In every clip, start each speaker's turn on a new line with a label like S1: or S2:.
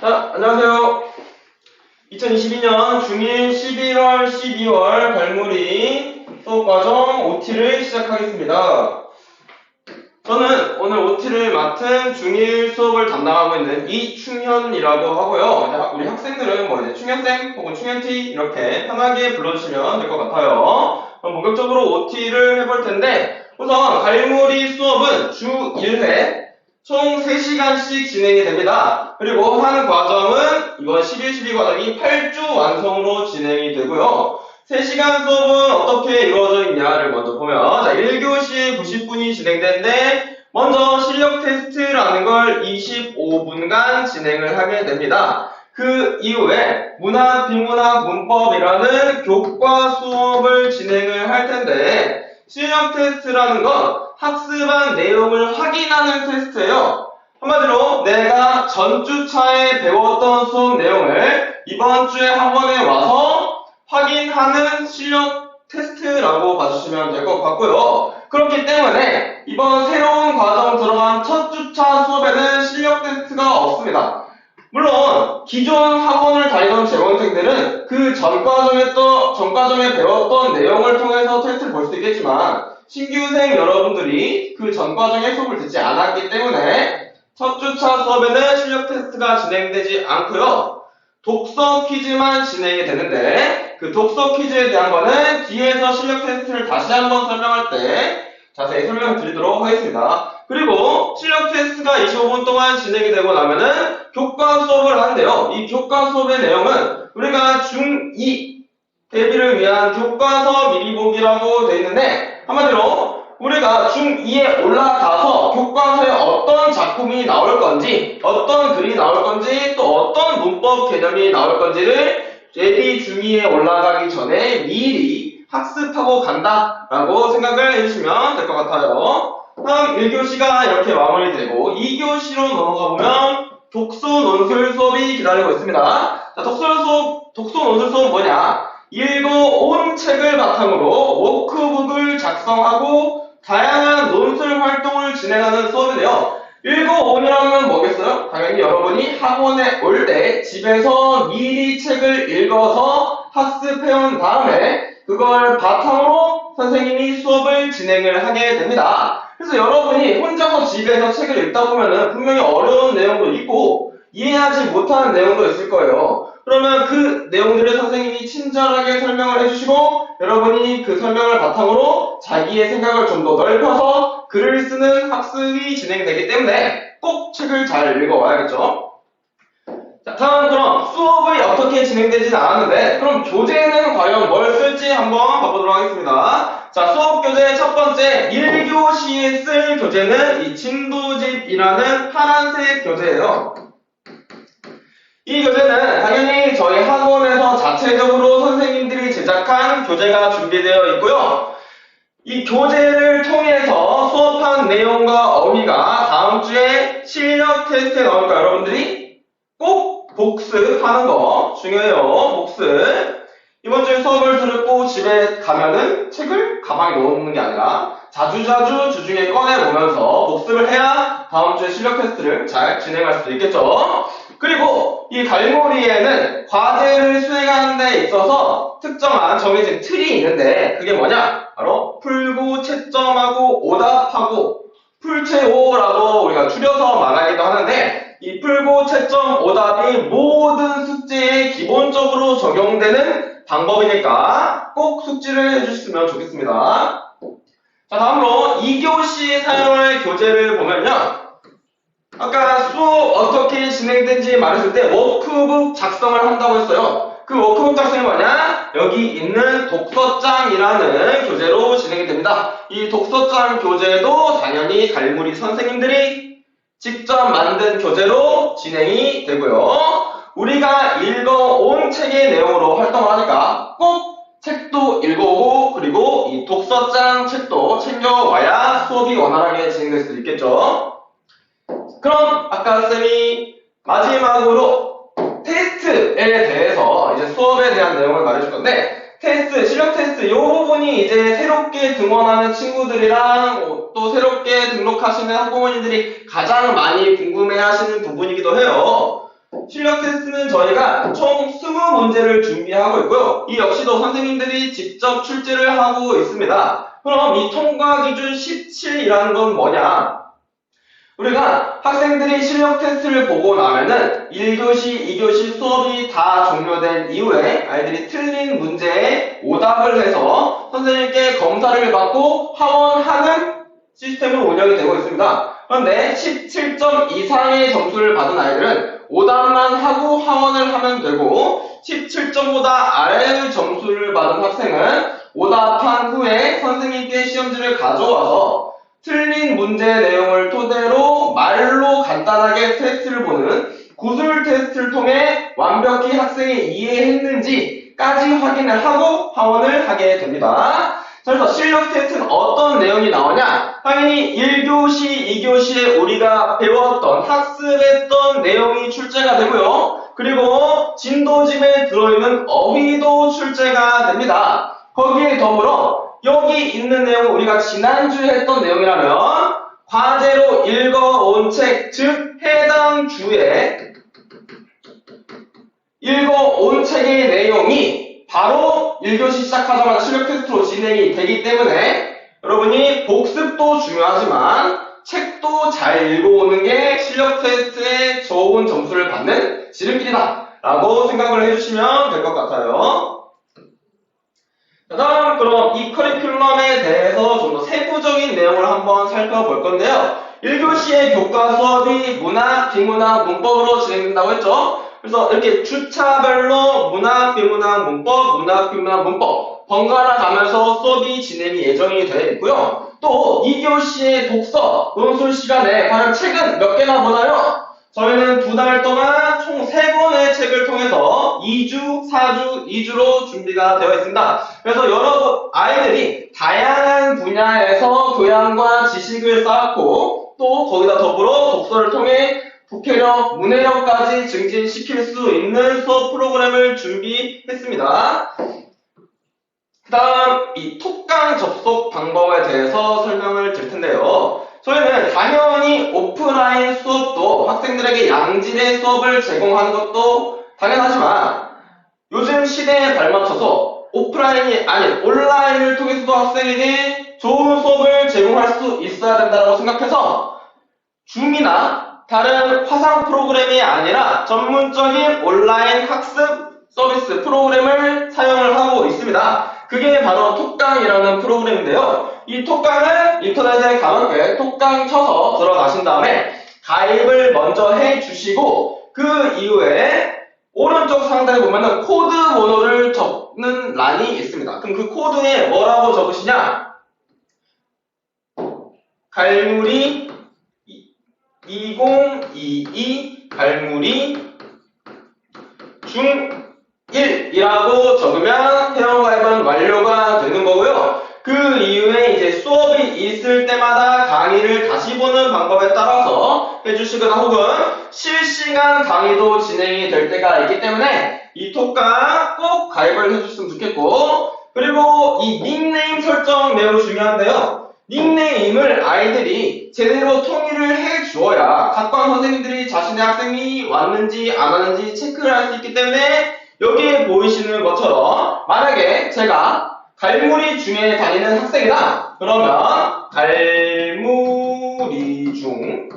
S1: 자, 안녕하세요. 2022년 중1 11월, 12월 발물이 수업과정 OT를 시작하겠습니다. 저는 오늘 OT를 맡은 중1 수업을 담당하고 있는 이충현이라고 하고요. 우리 학생들은 뭐 이제 충현쌤 혹은 충현T 이렇게 편하게 불러주시면 될 것 같아요. 그럼 본격적으로 OT를 해볼 텐데 우선 갈무리 수업은 주 1회 총 3시간씩 진행이 됩니다. 그리고 한 과정은 이번 11, 12 과정이 8주 완성으로 진행이 되고요. 3시간 수업은 어떻게 이루어져 있냐를 먼저 보면 자, 1교시 90분이 진행되는데 먼저 실력 테스트라는 걸 25분간 진행을 하게 됩니다. 그 이후에 문학, 비문학, 문법이라는 교과 수업을 진행을 할 텐데 실력 테스트라는 건 학습한 내용을 확인하는 테스트예요. 한마디로 내가 전주차에 배웠던 수업 내용을 이번 주에 학원에 와서 확인하는 실력 테스트라고 봐주시면 될 것 같고요. 그렇기 때문에 이번 새로운 과정 들어간 첫 주차 수업에는 실력 테스트가 없습니다. 물론 기존 학원을 다니던 재원생들은 그 전 과정에 또, 전 과정에 배웠던 내용을 통해서 테스트를 볼 수 있겠지만 신규생 여러분들이 그 전 과정의 수업을 듣지 않았기 때문에 첫 주차 수업에는 실력 테스트가 진행되지 않고요. 독서 퀴즈만 진행이 되는데 그 독서 퀴즈에 대한 거는 뒤에서 실력 테스트를 다시 한번 설명할 때 자세히 설명을 드리도록 하겠습니다. 그리고 실력 테스트가 25분 동안 진행이 되고 나면은 교과 수업을 하는데요. 이 교과 수업의 내용은 우리가 중2 대비를 위한 교과서 미리 보기라고 되어 있는데 한마디로 우리가 중2에 올라가서 교과서에 어떤 작품이 나올 건지 어떤 글이 나올 건지 또 어떤 문법 개념이 나올 건지를 예비 중2에 올라가기 전에 미리 학습하고 간다라고 생각을 해주시면 될 것 같아요. 다음 1교시가 이렇게 마무리되고 2교시로 넘어가 보면 독서 논술 수업이 기다리고 있습니다. 자, 독서 수업, 독서 논술 수업은 뭐냐? 읽어 온 책을 바탕으로 워크북을 작성하고 다양한 논술 활동을 진행하는 수업인데요. 읽어 온이라면 뭐겠어요? 당연히 여러분이 학원에 올 때 집에서 미리 책을 읽어서 학습해온 다음에 그걸 바탕으로 선생님이 수업을 진행을 하게 됩니다. 그래서 여러분이 혼자서 집에서 책을 읽다 보면은 분명히 어려운 내용도 있고 이해하지 못하는 내용도 있을 거예요. 그러면 그 내용들을 선생님이 친절하게 설명을 해주시고 여러분이 그 설명을 바탕으로 자기의 생각을 좀 더 넓혀서 글을 쓰는 학습이 진행되기 때문에 꼭 책을 잘 읽어와야겠죠. 자, 다음 그럼 수업이 어떻게 진행되지는 않았는데 그럼 교재는 과연 뭘 쓸지 한번 봐보도록 하겠습니다. 자, 수업 교재 첫 번째 1교시에 쓸 교재는 이 진도집이라는 파란색 교재예요. 이 교재는 당연히 저희 학원에서 자체적으로 선생님들이 제작한 교재가 준비되어 있고요. 이 교재를 통해서 수업한 내용과 어휘가 다음 주에 실력 테스트에 나오니까 여러분들이 꼭 복습하는 거 중요해요. 복습. 이번 주에 수업을 들었고 집에 가면은 책을 가방에 넣는 게 아니라 자주자주 주중에 꺼내보면서 복습을 해야 다음 주에 실력 테스트를 잘 진행할 수 있겠죠. 그리고 이 갈고리에는 과제를 수행하는 데 있어서 특정한 정해진 틀이 있는데 그게 뭐냐? 바로 풀고 채점하고 오답하고 풀채오라고 우리가 줄여서 말하기도 하는데 이 풀고 채점 오답이 모든 숙제에 기본적으로 적용되는 방법이니까 꼭 숙지를 해주셨으면 좋겠습니다. 자 다음으로 2교시 사용할 교재를 보면요. 아까 수업 어떻게 진행된지 말했을 때 워크북 작성을 한다고 했어요. 그 워크북 작성이 뭐냐? 여기 있는 독서장이라는 교재로 진행이 됩니다. 이 독서장 교재도 당연히 갈무리 선생님들이 직접 만든 교재로 진행이 되고요. 우리가 읽어온 책의 내용으로 활동을 하니까 꼭 책도 읽어오고 그리고 이 독서장 책도 챙겨와야 수업이 원활하게 진행될 수 있겠죠. 그럼 아까 쌤이 마지막으로 테스트에 대해서 이제 수업에 대한 내용을 말해줄 건데 테스트, 실력 테스트 이 부분이 이제 새롭게 등원하는 친구들이랑 어, 또 새롭게 등록하시는 학부모님들이 가장 많이 궁금해하시는 부분이기도 해요. 실력 테스트는 저희가 총 20문제를 준비하고 있고요. 이 역시도 선생님들이 직접 출제를 하고 있습니다. 그럼 이 통과 기준 17이라는 건 뭐냐? 우리가 학생들이 실력 테스트를 보고 나면은 1교시, 2교시 수업이 다 종료된 이후에 아이들이 틀린 문제에 오답을 해서 선생님께 검사를 받고 하원하는 시스템으로 운영이 되고 있습니다. 그런데 17점 이상의 점수를 받은 아이들은 오답만 하고 하원을 하면 되고 17점보다 아래의 점수를 받은 학생은 오답한 후에 선생님께 시험지를 가져와서 틀린 문제 내용을 토대로 말로 간단하게 테스트를 보는 구술 테스트를 통해 완벽히 학생이 이해했는지까지 확인을 하고 하원을 하게 됩니다. 그래서 실력 테스트는 어떤 내용이 나오냐? 당연히 1교시, 2교시에 우리가 배웠던 학습했던 내용이 출제가 되고요. 그리고 진도집에 들어있는 어휘도 출제가 됩니다. 거기에 더불어 여기 있는 내용은 우리가 지난주에 했던 내용이라면 과제로 읽어온 책, 즉 해당 주에 읽어온 책의 내용이 바로 1교시 시작하자마자 실력 테스트로 진행이 되기 때문에 여러분이 복습도 중요하지만 책도 잘 읽어오는 게 실력 테스트에 좋은 점수를 받는 지름길이다 라고 생각을 해주시면 될 것 같아요. 자, 다음 그럼 이 커리큘럼에 대해서 좀 더 세부적인 내용을 한번 살펴볼 건데요. 1교시의 교과 수업이 문학, 비문학, 문법으로 진행된다고 했죠. 그래서 이렇게 주차별로 문학, 비문학, 문법, 문학, 비문학, 문법 번갈아 가면서 수업이 진행이 예정이 되어 있고요. 또 2교시의 독서, 논술 시간에 과연 책은 몇 개나 보나요? 저희는 두 달 동안 총 세 권의 책을 통해서 2주, 4주, 2주로 준비가 되어 있습니다. 그래서 여러분, 아이들이 다양한 분야에서 교양과 지식을 쌓았고, 또 거기다 더불어 독서를 통해 독해력, 문해력까지 증진시킬 수 있는 수업 프로그램을 준비했습니다. 그 다음, 이 톡강 접속 방법에 대해서 설명을 드릴 텐데요. 저희는 당연히 오프라인 수업도 학생들에게 양질의 수업을 제공하는 것도 당연하지만 요즘 시대에 발맞춰서 오프라인이 아닌 온라인을 통해서도 학생에게 좋은 수업을 제공할 수 있어야 된다고 생각해서 줌이나 다른 화상 프로그램이 아니라 전문적인 온라인 학습 서비스 프로그램을 사용을 하고 있습니다. 그게 바로 톡강이라는 프로그램인데요. 이 톡강은 인터넷에 가볍게 톡강 쳐서 들어가신 다음에 가입을 먼저 해 주시고 그 이후에 오른쪽 상단에 보면은 코드 번호를 적는 란이 있습니다. 그럼 그 코드에 뭐라고 적으시냐? 갈무리 2022 갈무리 중 1이라고 적으면 회원 가입은 완료가 되는 거고요. 그 이후에 이제 수업이 있을 때마다 강의를 다시 보는 방법에 따라서 해주시거나 혹은 실시간 강의도 진행이 될 때가 있기 때문에 이 톡과 꼭 가입을 해주셨으면 좋겠고 그리고 이 닉네임 설정 매우 중요한데요. 닉네임을 아이들이 제대로 통일을 해 주어야 각관 선생님들이 자신의 학생이 왔는지 안 왔는지 체크를 할 수 있기 때문에 여기에 보이시는 것처럼 만약에 제가 갈무리 중에 다니는 학생이다. 그러면 갈무리 중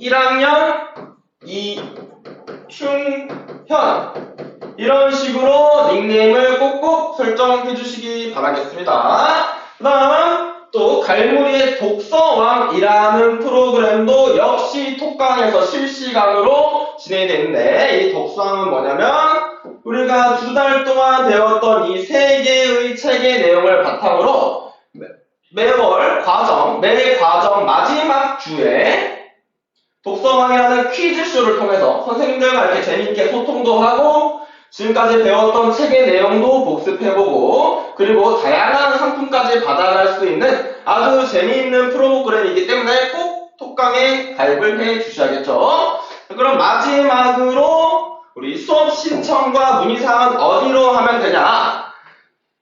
S1: 1학년 이충현 이런 식으로 닉네임을 꼭꼭 설정해 주시기 바라겠습니다. 그 다음 또 갈무리의 독서왕이라는 프로그램도 역시 톡강에서 실시간으로 진행이 되는데 이 독서왕은 뭐냐면 우리가 두 달 동안 배웠던 이 세 개의 책의 내용을 바탕으로 매- 매월 과정, 매 과정 마지막 주에 독서왕이라는 퀴즈쇼를 통해서 선생님들과 이렇게 재미있게 소통도 하고 지금까지 배웠던 책의 내용도 복습해보고 그리고 다양한 상품까지 받아갈 수 있는 아주 재미있는 프로그램이기 때문에 꼭 톡강에 가입을 해 주셔야겠죠. 그럼 마지막으로 우리 수업 신청과 문의사항은 어디로 하면 되냐?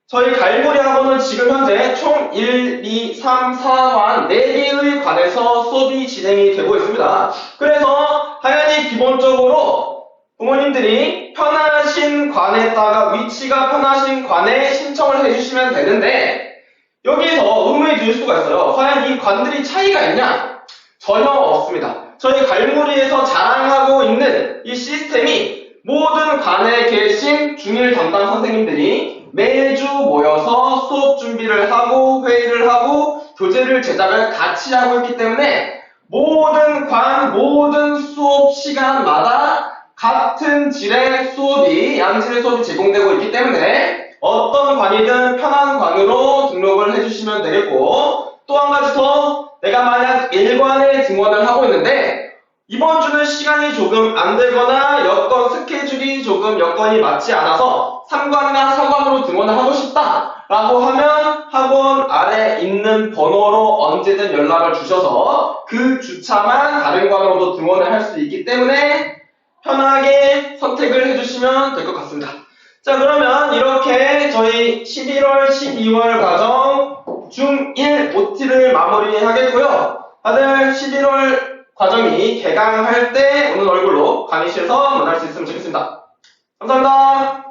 S1: 저희 갈고리 학원은 지금 현재 총 1, 2, 3, 4관 4개의 관에서 수업이 진행이 되고 있습니다. 그래서 당연히 기본적으로 부모님들이 편하신 관에다가 위치가 편하신 관에 신청을 해주시면 되는데 여기서 의문이 들 수가 있어요. 과연 이 관들이 차이가 있냐? 전혀 없습니다. 저희 갈무리에서 자랑하고 있는 이 시스템이 모든 관에 계신 중일 담당 선생님들이 매주 모여서 수업 준비를 하고 회의를 하고 교재를 제작을 같이 하고 있기 때문에 모든 관, 모든 수업 시간마다 같은 질의 수업이, 양질의 수업이 제공되고 있기 때문에 어떤 관이든 편한 관으로 등록을 해주시면 되겠고 또 한 가지 더 내가 만약 1관에 등원을 하고 있는데 이번 주는 시간이 조금 안 되거나 여건 스케줄이 조금 여건이 맞지 않아서 3관이나 4관으로 등원을 하고 싶다 라고 하면 학원 아래 있는 번호로 언제든 연락을 주셔서 그 주차만 다른 관으로도 등원을 할 수 있기 때문에 편하게 선택을 해주시면 될 것 같습니다. 자 그러면 이렇게 저희 11월, 12월 과정 중1 OT를 마무리하겠고요. 다들 11월 과정이 개강할 때 오는 얼굴로 강의실에서 만날 수 있으면 좋겠습니다. 감사합니다.